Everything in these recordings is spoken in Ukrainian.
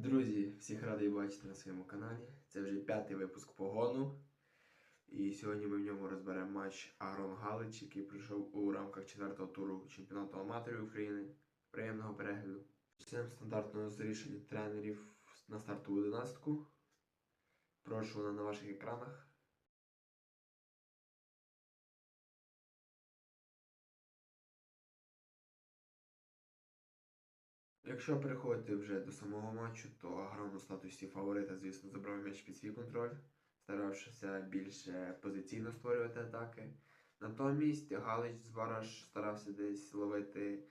Друзі, всіх радий бачити на своєму каналі. Це вже п'ятий випуск погону. І сьогодні ми в ньому розберемо матч Агрон Галич, який пройшов у рамках четвертого туру чемпіонату аматорів України. Приємного перегляду. Почнемо стандартного зрішення рішення тренерів на стартову одинадцятку. Прошу вона на ваших екранах. Якщо переходити вже до самого матчу, то Агрон у статусі фаворита, звісно, забрав м'яч під свій контроль, старавшися більше позиційно створювати атаки. Натомість Галич з Бараш старався десь ловити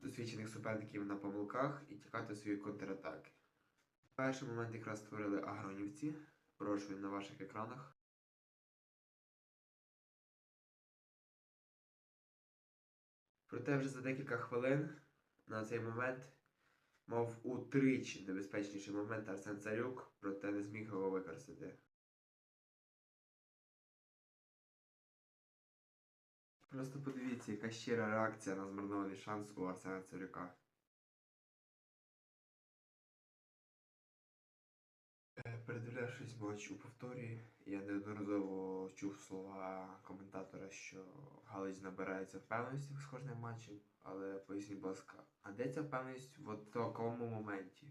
досвідчених суперників на помилках і тікати свої контратаки. Перший момент якраз створили агронівці. Прошу на ваших екранах. Проте вже за декілька хвилин на цей момент мав утричі небезпечніший момент Арсен Царюк, проте не зміг його використати. Просто подивіться, яка щира реакція на змарнований шанс у Арсена Царюка. Передивлявшись матч у повторі, я неодноразово чув слова коментатора, що Галич набирається впевненості з кожним матчем, але поясніть, будь ласка, а де ця впевненість в такому моменті?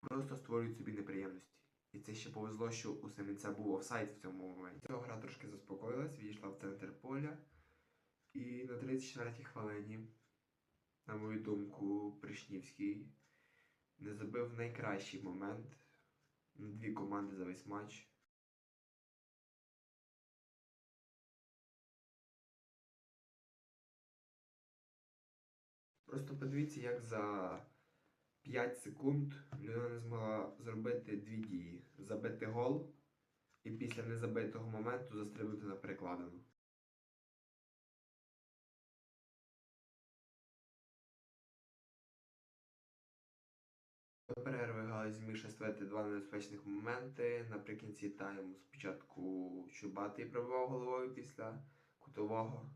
Просто створюють собі неприємності. І це ще повезло, що у Семенця був офсайд в цьому моменті. Цього гра трошки заспокоїлась, відійшла в центр поля. І на 34-й хвилині, на мою думку, Пришнівський не забив найкращий момент на дві команди за весь матч. Просто подивіться, як за 5 секунд людина не змогла зробити дві дії: забити гол і після незабитого моменту застрибнути на перекладину. До перерви Галич зміг створити два небезпечних моменти. Наприкінці тайму спочатку Чубатий пробивав головою після кутового.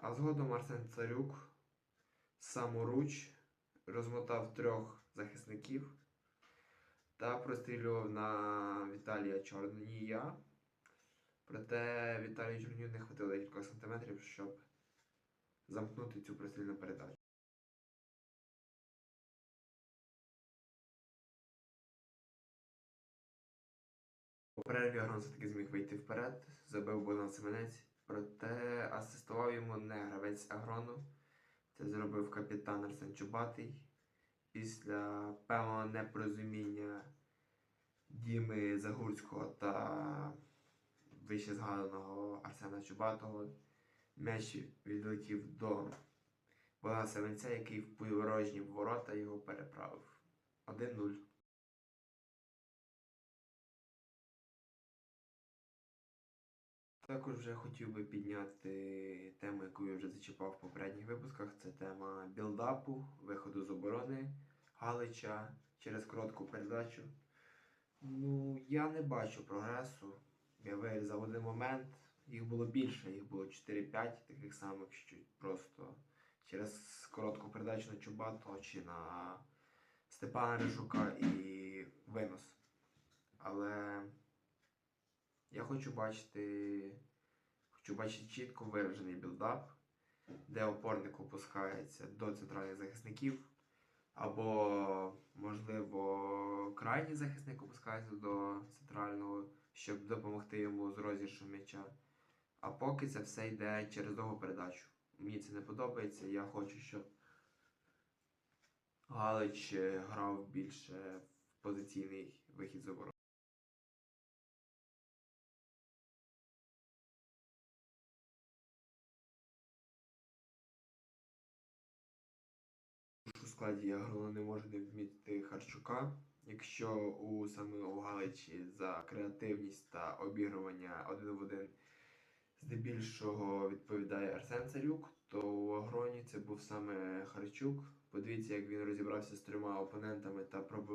А згодом Арсен Царюк саморуч розмотав трьох захисників та прострілював на Віталія Чорнія. Проте Віталію Чорнію не хватило декілька сантиметрів, щоб замкнути цю прострільну передачу. У перерві Агрон все-таки зміг вийти вперед, забив Богдан Семенець, проте не гравець Агрону. Це зробив капітан Арсен Чубатий. Після певного непорозуміння Діми Загурського та вище згаданого Арсена Чубатого м'яч відлетів до Богдана Семенця, який в порожні ворота його переправив. 1-0. Також вже хотів би підняти тему, яку я вже зачіпав в попередніх випусках. Це тема білдапу, виходу з оборони Галича через коротку передачу. Ну, я не бачу прогресу. Я вирізав один момент, їх було більше, їх було 4-5 таких самих, що просто через коротку передачу на Чубатого чи на Степана Рижука і винос. Але я хочу бачити, хочу бачити чітко виражений білдап, де опорник опускається до центральних захисників, або, можливо, крайній захисник опускається до центрального, щоб допомогти йому з розіграшу м'яча. А поки це все йде через довгу передачу. Мені це не подобається. Я хочу, щоб Галич е, грав більше в позиційний вихід з оборони. Складі Агрона не може не вмітити Харчука. Якщо у саме Галичі за креативність та обігрування один в один здебільшого відповідає Арсен Царюк, то у Агроні це був саме Харчук. Подивіться, як він розібрався з трьома опонентами та пробивав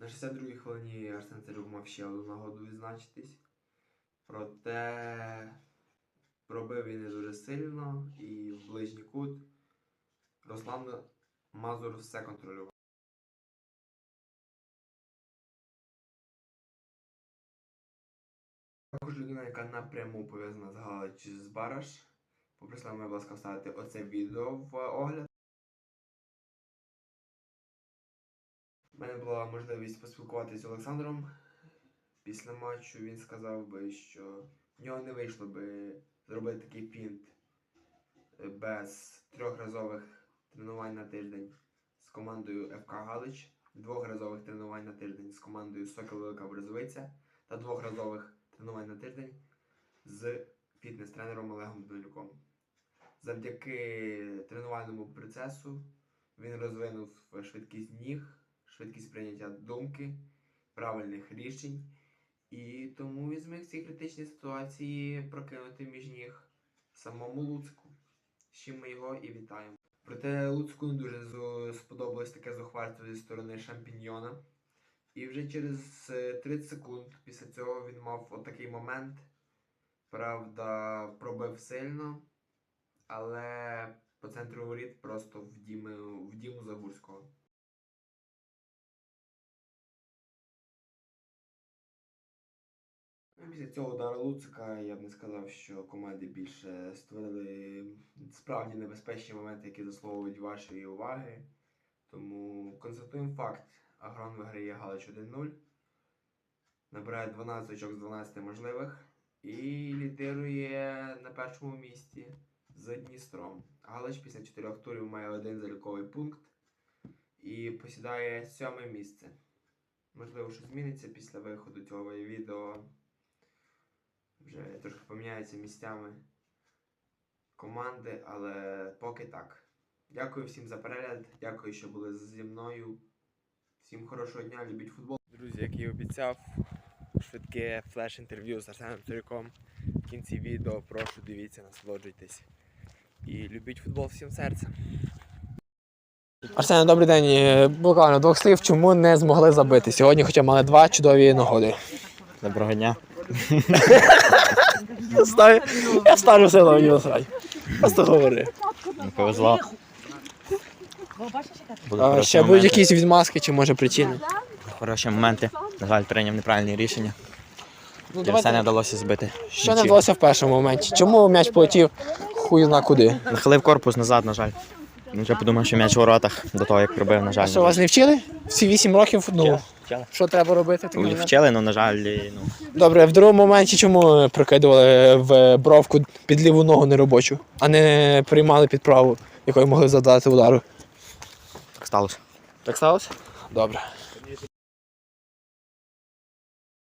На 62-й хвилині Арсен Царюк мав ще одну нагоду відзначитись. Проте пробив він не дуже сильно і в ближній кут Руслан Мазур все контролював. Також людина, яка напряму пов'язана з Галич з Бараш. Попросила мене, будь ласка, вставити оце відео в огляд. У мене була можливість поспілкуватися з Олександром. Після матчу він сказав би, що в нього не вийшло би зробити такий фінт без трьохразових тренувань на тиждень з командою ФК Галич, двохразових тренувань на тиждень з командою Сокіл Велика Брезовиця та двохразових тренувань на тиждень з фітнес-тренером Олегом Данилюком. Завдяки тренувальному процесу він розвинув швидкість ніг, швидкість прийняття думки, правильних рішень. І тому він зміг в цій критичній ситуації прокинути між ніг самому Луцьку, з чим ми його і вітаємо. Проте Луцьку не дуже сподобалось таке зухвальство зі сторони шампіньйона. І вже через е, 30 секунд після цього він мав отакий момент. Правда, пробив сильно, але по центру воріт просто в Діму, в Діму Загурського. Після цього удару Луцика я б не сказав, що команди більше створили справді небезпечні моменти, які заслуговують вашої уваги. Тому констатуємо факт. Агрон виграє Галич 1-0. Набирає 12 очок з 12 можливих. І лідирує на першому місці з Дністром. Галич після 4 турів має один заліковий пункт і посідає сьоме місце. Можливо, що зміниться після виходу цього відео. Вже трошки поміняються місцями команди, але поки так. Дякую всім за перегляд, дякую, що були зі мною. Всім хорошого дня, любіть футбол. Друзі, як і обіцяв, швидке флеш-інтерв'ю з Арсеном Царюком. В кінці відео прошу дивіться, насолоджуйтесь. І любіть футбол всім серцем. Арсене, добрий день. Е, Буквально двох слів, чому не змогли забити? Сьогодні, хоча мали два чудові нагоди. Доброго дня. Я ставлю, я ставлю силу мені насрать. Просто говори. Не повезло. А, ще будуть якісь відмазки чи може причини? Хороші моменти. На жаль, прийняв неправильні рішення. Ну, І все не вдалося збити. Що не Нічого. вдалося в першому моменті? Чому м'яч полетів хуй зна куди? Нахилив корпус назад, на жаль. Вже подумав, що м'яч у воротах до того, як пробив, на жаль. А що вас не вчили? Всі 8 років? Ну, Вчили, що треба робити? момент? Вчили, але, на жаль, ну, Добре, в другому моменті чому прикидували в бровку під ліву ногу неробочу, а не приймали під праву, якою могли задати удару? так сталося. Так сталося? Добре.